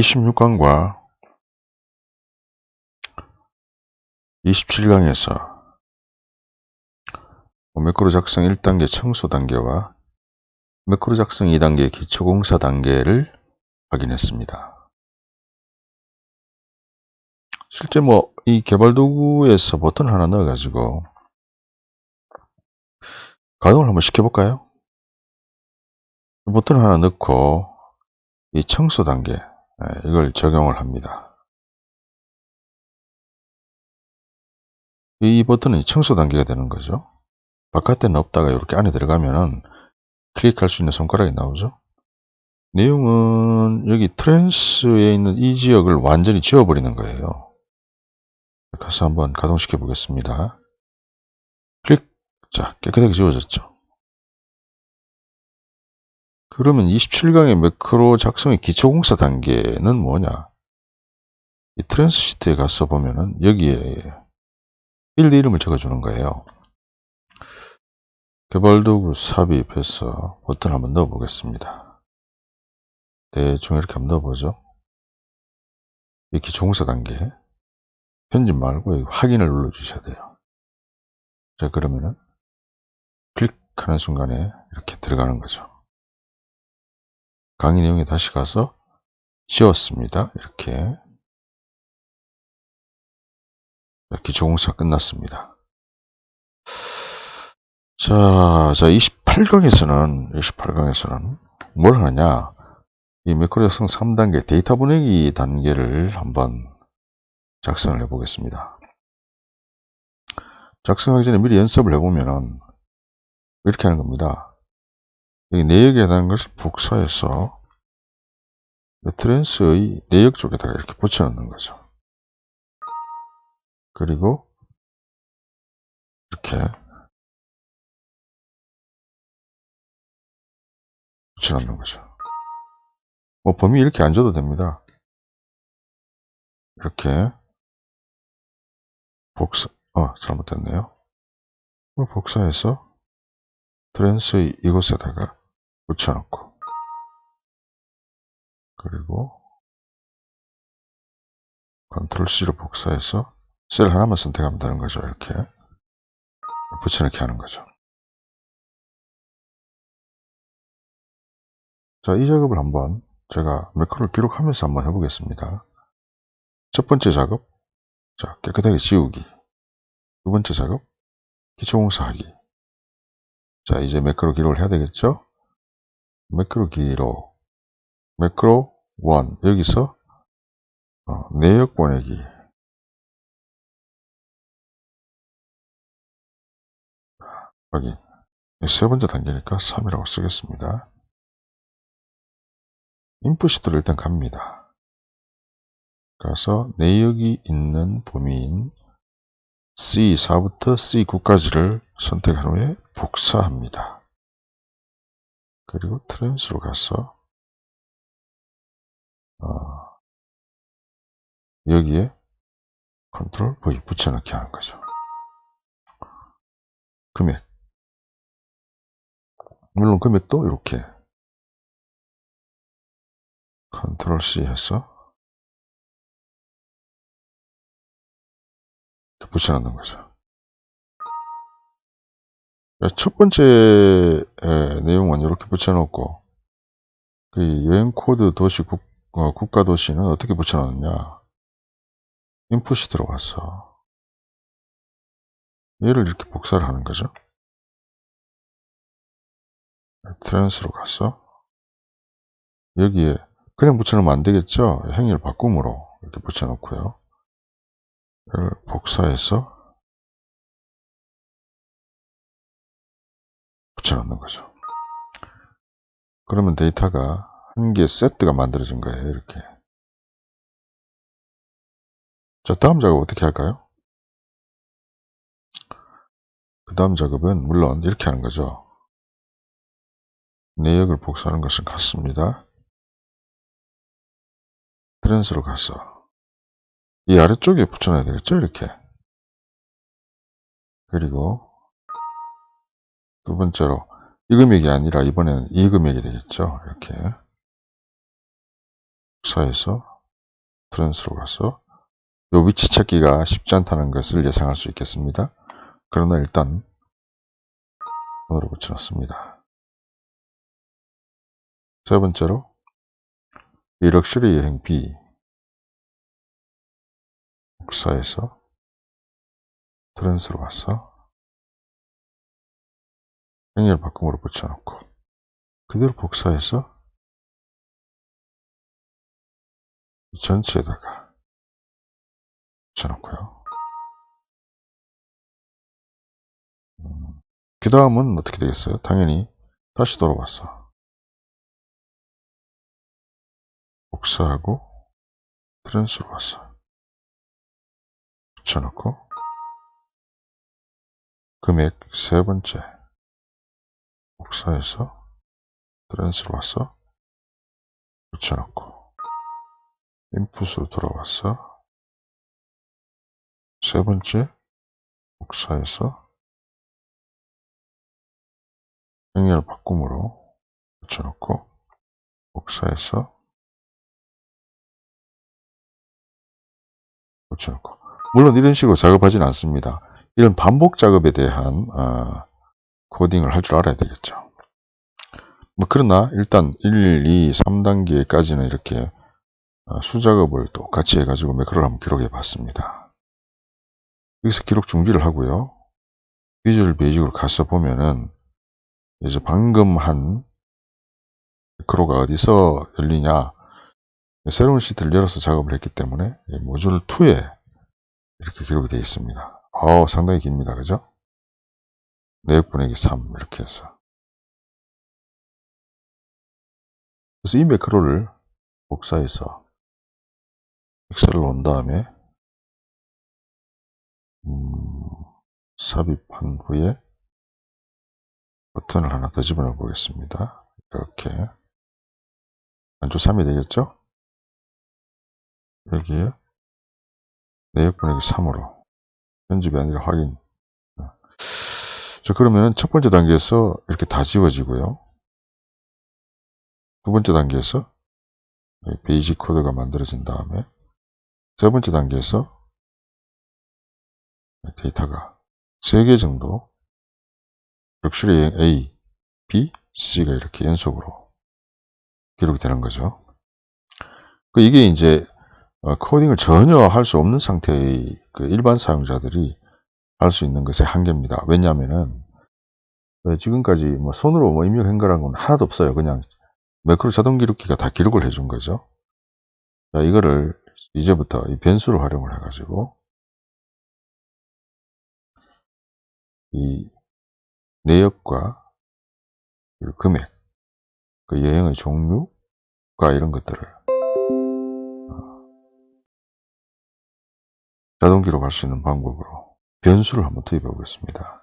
26강과 27강에서 매크로 작성 1단계 청소 단계와 매크로 작성 2단계 기초공사 단계를 확인했습니다. 실제 뭐 이 개발 도구에서 버튼 하나 넣어 가지고 가동을 한번 시켜볼까요? 버튼 하나 넣고 이 청소 단계 예, 이걸 적용을 합니다. 이 버튼은 청소 단계가 되는 거죠. 바깥에는 없다가 이렇게 안에 들어가면은 클릭할 수 있는 손가락이 나오죠. 내용은 여기 트랜스에 있는 이 지역을 완전히 지워버리는 거예요. 가서 한번 가동시켜 보겠습니다. 클릭! 자, 깨끗하게 지워졌죠. 그러면 27강의 매크로 작성의 기초 공사 단계는 뭐냐? 이 트랜스 시트에 가서 보면은 여기에 필드 이름을 적어주는 거예요. 개발도구 삽입해서 버튼 한번 넣어 보겠습니다. 대충 이렇게 한번 넣어보죠. 이 기초공사 단계. 편집 말고 확인을 눌러 주셔야 돼요. 자, 그러면은 클릭하는 순간에 이렇게 들어가는 거죠. 강의 내용에 다시 가서 지웠습니다. 이렇게. 기초 공사 끝났습니다. 자, 자, 28강에서는, 28강에서는 뭘 하느냐. 이 매크로 작성 3단계 데이터 보내기 단계를 한번 작성을 해 보겠습니다. 작성하기 전에 미리 연습을 해보면은 이렇게 하는 겁니다. 여기 내역에 해당하는 것을 복사해서 트랜스의 내역 쪽에다가 이렇게 붙여넣는 거죠. 그리고 이렇게 붙여넣는 거죠. 뭐 범위 이렇게 안 줘도 됩니다. 이렇게 복사, 어, 잘못됐네요. 복사해서 트랜스의 이곳에다가 붙여놓고 그리고 컨트롤 C로 복사해서 셀 하나만 선택하면 되는 거죠. 이렇게 붙여넣기 하는 거죠. 자, 이 작업을 한번 제가 매크로를 기록하면서 한번 해보겠습니다. 첫 번째 작업, 자, 깨끗하게 지우기. 두 번째 작업, 기초공사하기. 자, 이제 매크로 기록을 해야 되겠죠? 매크로 기록, 매크로 1, 여기서 어, 내역 보내기. 확인. 세 번째 단계니까 3이라고 쓰겠습니다. 인풋시트로 일단 갑니다. 가서 내역이 있는 범위인 C4부터 C9까지를 선택한 후에 복사합니다. 그리고 트랜스로 가서 어, 여기에 컨트롤 V 붙여넣기 하는 거죠. 금액 물론 금액도 이렇게 컨트롤 C 해서 붙여넣는 거죠. 첫 번째 붙여놓고 그 여행 코드 도시 국, 어, 국가 도시는 어떻게 붙여놨느냐 인풋이 들어가서 얘를 이렇게 복사를 하는 거죠. 트랜스로 가서 여기에 그냥 붙여놓으면 안 되겠죠. 행위를 바꿈으로 이렇게 붙여놓고요. 이걸 복사해서 붙여놓는 거죠. 그러면 데이터가 한 개 세트가 만들어진 거예요. 이렇게. 자, 다음 작업 어떻게 할까요? 그 다음 작업은 물론 이렇게 하는 거죠. 내역을 복사하는 것은 같습니다. 트랜스로 가서 이 아래쪽에 붙여놔야 되겠죠? 이렇게. 그리고 두 번째로 이 금액이 아니라 이번에는 이 금액이 되겠죠? 이렇게 복사해서 트랜스로 가서 요 위치 찾기가 쉽지 않다는 것을 예상할 수 있겠습니다. 그러나 일단 으로 붙여놨습니다. 세 번째로 이 럭셔리 여행 B 복사해서 트랜스로 가서 행렬 바꿈으로 붙여놓고 그대로 복사해서 이 전체에다가 붙여놓고요. 그 다음은 어떻게 되겠어요? 당연히 다시 돌아왔어. 복사하고 트랜스로 왔어. 붙여놓고 금액 세 번째 복사해서 트랜스로 왔어. 붙여놓고 인풋으로 돌아왔어. 세 번째 복사해서 행렬 바꿈으로 붙여놓고 복사해서 붙여놓고 물론 이런 식으로 작업하지는 않습니다. 이런 반복 작업에 대한 어, 코딩을 할 줄 알아야 되겠죠. 뭐 그러나 일단 1, 2, 3단계까지는 이렇게 어, 수작업을 똑같이 해가지고 매크로를 한번 기록해 봤습니다. 여기서 기록 중지를 하고요. 비주얼 베이직으로 가서 보면은 이제 방금 한 매크로가 어디서 열리냐 새로운 시트를 열어서 작업을 했기 때문에 모듈 2에 이렇게 기록이 되어 있습니다. 어, 상당히 깁니다. 그죠? 내역 분해기 3 이렇게 해서 그래서 이 매크로를 복사해서 엑셀을 온 다음에 음, 삽입한 후에 버튼을 하나 더 집어넣어 보겠습니다. 이렇게 안주 3이 되겠죠? 여기에 내역 분해기 3으로 편집이 아니라 확인 자 그러면 첫 번째 단계에서 이렇게 다 지워지고요. 두 번째 단계에서 베이직 코드가 만들어진 다음에 세 번째 단계에서 데이터가 3개 정도 럭셔리 A, B, C가 이렇게 연속으로 기록이 되는 거죠. 그 이게 이제 어, 코딩을 전혀 할 수 없는 상태의 그 일반 사용자들이 할수 있는 것의 한계입니다. 왜냐하면은 어, 지금까지 뭐 손으로 뭐 입력한 거란 건 하나도 없어요. 그냥 매크로 자동 기록기가 다 기록을 해준 거죠. 자, 이거를 이제부터 이 변수를 활용을 해가지고 이 내역과 금액, 그 여행의 종류가 이런 것들을 어, 자동 기록할 수 있는 방법으로 변수를 한번 투입해 보겠습니다.